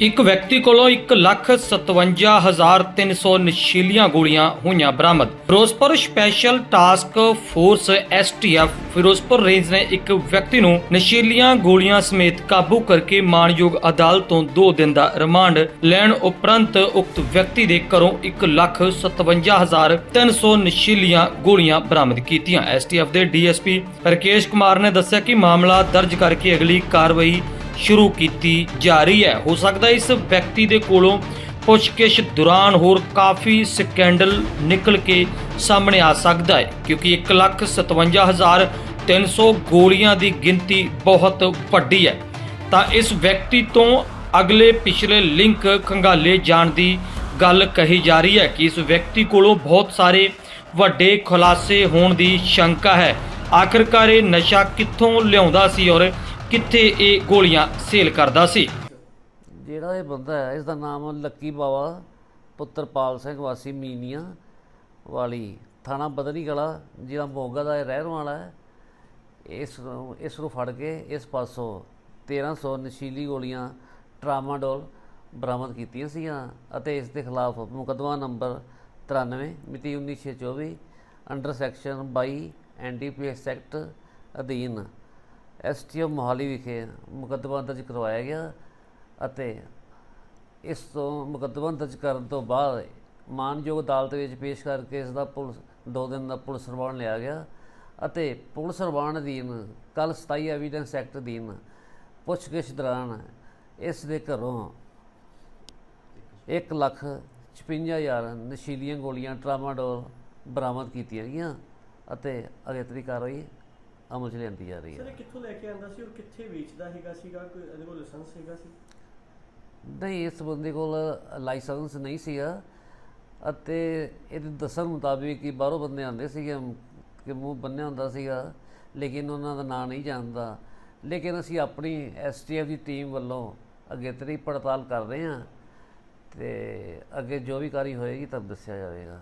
ਇੱਕ ਵਿਅਕਤੀ ਕੋਲੋਂ 157300 ਨਸ਼ੀਲੀਆਂ ਗੋਲੀਆਂ ਹੋਈਆਂ ਬਰਾਮਦ। Firozpur special task force STF Firozpur range ਨੇ ਇੱਕ ਵਿਅਕਤੀ ਨੂੰ ਨਸ਼ੀਲੀਆਂ ਗੋਲੀਆਂ ਸਮੇਤ ਕਾਬੂ ਕਰਕੇ ਮਾਣਯੋਗ ਅਦਾਲਤ ਤੋਂ 2 ਦਿਨ ਦਾ ਰਿਮਾਂਡ ਲੈਣ ਉਪਰੰਤ ਉਕਤ ਵਿਅਕਤੀ ਦੇ ਘਰੋਂ 157300 ਨਸ਼ੀਲੀਆਂ ਗੋਲੀਆਂ ਬਰਾਮਦ ਕੀਤੀਆਂ। ਐਸਟੀਐਫ ਦੇ ਡੀਐਸਪੀ ਰਕੇਸ਼ ਕੁਮਾਰ ਨੇ ਦੱਸਿਆ ਕਿ ਮਾਮਲਾ ਦਰਜ ਕਰਕੇ ਅਗਲੀ ਕਾਰਵਾਈ ਸ਼ੁਰੂ ਕੀਤੀ ਜਾ ਰਹੀ ਹੈ। ਹੋ ਸਕਦਾ ਇਸ ਵਿਅਕਤੀ ਦੇ ਕੋਲੋਂ ਪੁੱਛਗਿੱਛ ਦੌਰਾਨ ਹੋਰ ਕਾਫੀ ਸਕੈਂਡਲ ਨਿਕਲ ਕੇ ਸਾਹਮਣੇ ਆ ਸਕਦਾ ਹੈ, ਕਿਉਂਕਿ 157300 ਗੋਲੀਆਂ ਦੀ ਗਿਣਤੀ ਬਹੁਤ ਵੱਡੀ ਹੈ। ਤਾਂ ਇਸ ਵਿਅਕਤੀ ਤੋਂ ਅਗਲੇ ਪਿਛਲੇ ਲਿੰਕ ਖੰਗਾਲੇ ਜਾਣ ਦੀ ਗੱਲ ਕਹੀ ਜਾ ਰਹੀ ਹੈ ਕਿ ਇਸ ਵਿਅਕਤੀ ਕੋਲੋਂ ਬਹੁਤ ਸਾਰੇ ਵੱਡੇ ਖੁਲਾਸੇ ਹੋਣ ਦੀ ਸ਼ੰਕਾ ਹੈ। ਆਖਰਕਾਰ ਇਹ ਨਸ਼ਾ ਕਿੱਥੋਂ ਲਿਆਉਂਦਾ ਸੀ ਔਰ ਕਿੱਥੇ ਇਹ ਗੋਲੀਆਂ ਸੇਲ ਕਰਦਾ ਸੀ? ਜਿਹੜਾ ਇਹ ਬੰਦਾ ਹੈ ਇਸ ਦਾ ਨਾਮ ਲੱਕੀ ਬਾਵਾ ਪੁੱਤਰ ਪਾਲ ਸਿੰਘ ਵਾਸੀ ਮੀਨੀਆਂ ਵਾਲੀ, ਥਾਣਾ ਬਦਨੀ ਕਲਾ ਜਿਹੜਾ ਮੋਗਾ ਦਾ ਇਹ ਰਹਿਣ ਵਾਲਾ ਹੈ। ਇਸ ਨੂੰ ਇਸ ਨੂੰ ਫੜ ਕੇ ਇਸ ਪਾਸੋਂ 1300 ਨਸ਼ੀਲੀ ਗੋਲੀਆਂ ਟਰਾਮਾਡੋਲ ਬਰਾਮਦ ਕੀਤੀਆਂ ਸੀਗੀਆਂ ਅਤੇ ਇਸ ਦੇ ਖਿਲਾਫ ਮੁਕੱਦਮਾ ਨੰਬਰ 93 ਮਿਤੀ 19624 ਅੰਡਰ ਸੈਕਸ਼ਨ 22 ਐਨਡੀਪੀਐਸ ਐਕਟ ਅਧੀਨ ਐਸਟੀਓ ਮੋਹਾਲੀ ਵਿਖੇ ਮੁਕੱਦਮਾ ਦਰਜ ਕਰਵਾਇਆ ਗਿਆ ਅਤੇ ਇਸ ਤੋਂ ਮੁਕੱਦਮਾ ਦਰਜ ਕਰਨ ਤੋਂ ਬਾਅਦ ਮਾਨਯੋਗ ਅਦਾਲਤ ਵਿੱਚ ਪੇਸ਼ ਕਰਕੇ ਇਸ ਦਾ ਪੁਲਿਸ, ਦੋ ਦਿਨ ਦਾ ਪੁਲਿਸ ਰਿਮਾਂਡ ਲਿਆ ਗਿਆ ਅਤੇ ਪੁਲਿਸ ਰਿਮਾਂਡ ਅਧੀਨ ਕੱਲ 27 ਐਵੀਡੈਂਸ ਐਕਟ ਅਧੀਨ ਪੁੱਛਗਿੱਛ ਦੌਰਾਨ ਇਸ ਦੇ ਘਰੋਂ 1 ਲੱਖ 56 ਹਜ਼ਾਰ ਨਸ਼ੀਲੀਆਂ ਗੋਲੀਆਂ ਟਰਾਮਾਡੋਲ ਬਰਾਮਦ ਕੀਤੀਆਂ ਗਈਆਂ ਅਤੇ ਅਗੇਤਰੀ ਕਾਰਵਾਈ ਅਮਲ 'ਚ ਲਿਆਂਦੀ ਜਾ ਰਹੀ ਸਰ ਹੈ ਇਹ ਕਿੱਥੋਂ ਲੈ ਕੇ ਆਂਦਾ ਸੀ ਔਰ ਕਿੱਥੇ ਵੇਚਦਾ ਹੈਗਾ ਸੀਗਾ? ਕੋਈ ਇਹਦੇ ਕੋਲ ਲਾਇਸੈਂਸ ਹੈਗਾ ਸੀ? ਨਹੀਂ ਇਸ ਬੰਦੇ ਕੋਲ ਲਾਇਸੈਂਸ ਨਹੀਂ ਸੀਗਾ। ਅਤੇ ਇਹਦੇ ਦੱਸਣ ਮੁਤਾਬਿਕ ਕਿ ਬਾਹਰੋਂ ਬੰਦੇ ਆਉਂਦੇ ਸੀਗੇ ਕਿ ਮੂੰਹ ਬੰਨਿਆ ਹੁੰਦਾ ਸੀਗਾ ਲੇਕਿਨ ਉਹਨਾਂ ਦਾ ਨਾਂ ਨਹੀਂ ਜਾਣਦਾ। ਲੇਕਿਨ ਅਸੀਂ ਆਪਣੀ ਐਸਟੀਐਫ ਦੀ ਟੀਮ ਵੱਲੋਂ ਅਗੇਤਰੀ ਪੜਤਾਲ ਕਰ ਰਹੇ ਹਾਂ। ਤੇ ਅੱਗੇ ਜੋ ਵੀ ਕਾਰਵਾਈ ਹੋਏਗੀ ਤਬ ਦੱਸਿਆ ਜਾਵੇਗਾ।